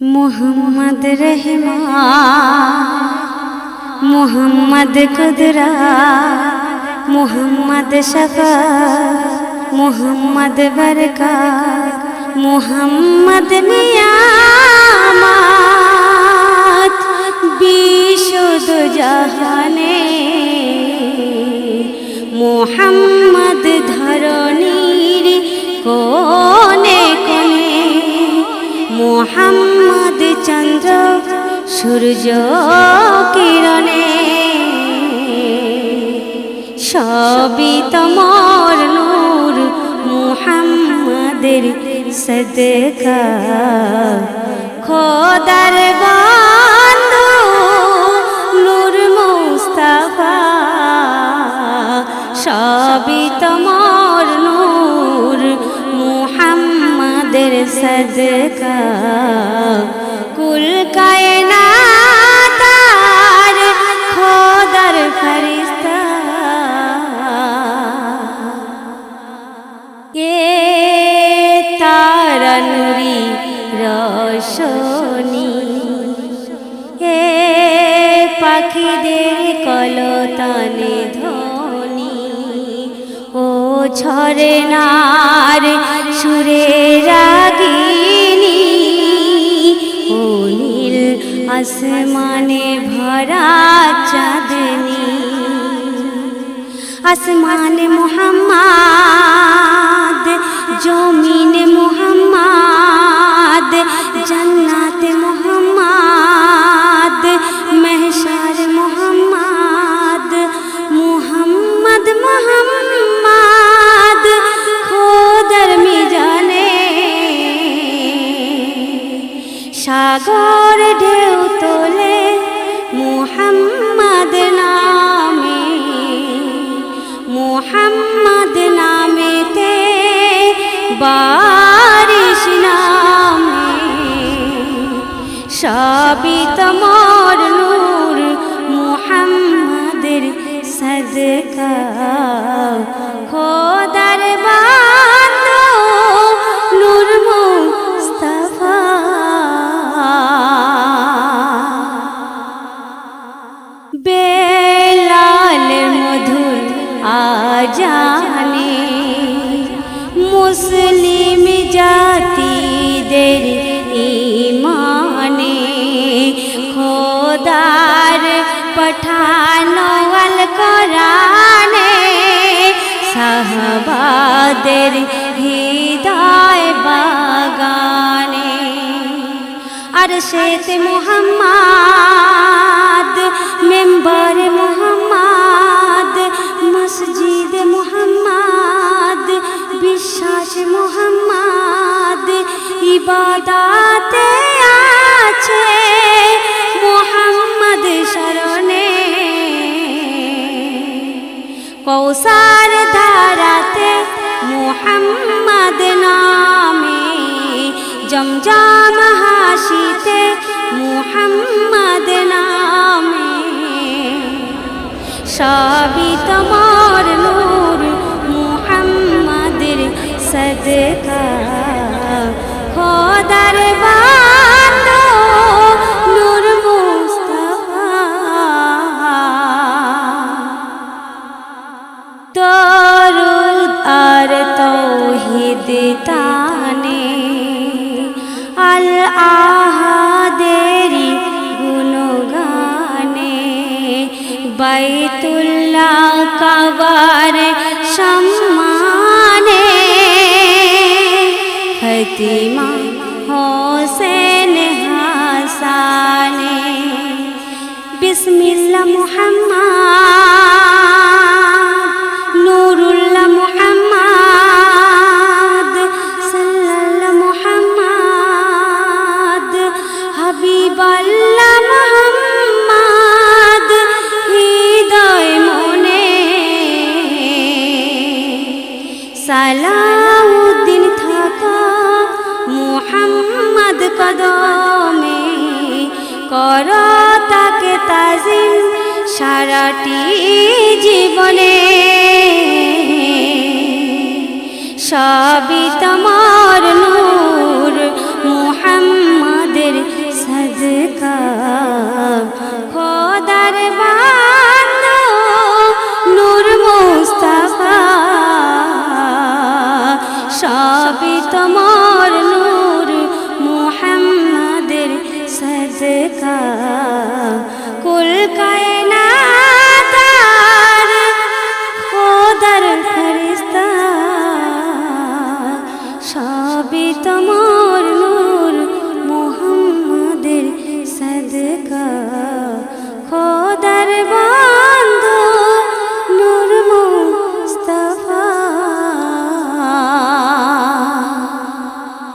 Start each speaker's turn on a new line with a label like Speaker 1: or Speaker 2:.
Speaker 1: মোহাম্মদ রহিমা মোহাম্মদ কুদরা, মোহাম্মদ শফা, মোহাম্মদ বরকা, মোহাম্মদ নিয়ামত বিশুদ্ধ জাহানে মোহাম্মদ ধরণীর কোনে কোনে মোহাম্মদ চন্দ্র সূর্য কিরণে। সবই তোমার নূর মুহাম্মাদের সদকা। খোদার বান্দু নূর মুস্তাফা। সবই তোমার নূর কুল কায়নাত আর খোদার ফরিস্তা কে তারা নুরি রশনি হে পাখিদের কলতানে ধ্বনি ও ঝরে নার আসমানে ভরা চাঁদনি আসমান মোহাম্মদ জমিন মোহাম্মদ সাগর ঢেউ তোলে মোহাম্মদ নামে মোহাম্মদ নামেতে বারিশ নামে। সবই তোমার নূর মোহাম্মদের সদকা। মুসলিম জাতিদের ইমানে খোদার পঠানোয়াল কোরআনে সাহবাদের হৃদয় বাগানে। আর শেত মোহাম্মদ ইবাদাতে আছে মোহাম্মদ শরণে। কৌসার ধারাতে মোহাম্মদ নামে। জমজম হাসিতে মোহাম্মদ নামে। সবই তোমার নূর মোহাম্মদের সদকা। তৌহিদ তানে আল আহাদেরি গুণগানে বাইতুল্লাহ কাবার সম্মানে ফতিমা হোসেন হাসানে। বিসমিল্লাহ মুহাম্মদ সালাউদ্দিন থাকা মুহাম্মদ কদমে কর তাকে তাজিম সারাটি জীবনে। সবই তোমার নূর। সবই তোমার নূর মুহাম্মাদের সদকা। কুল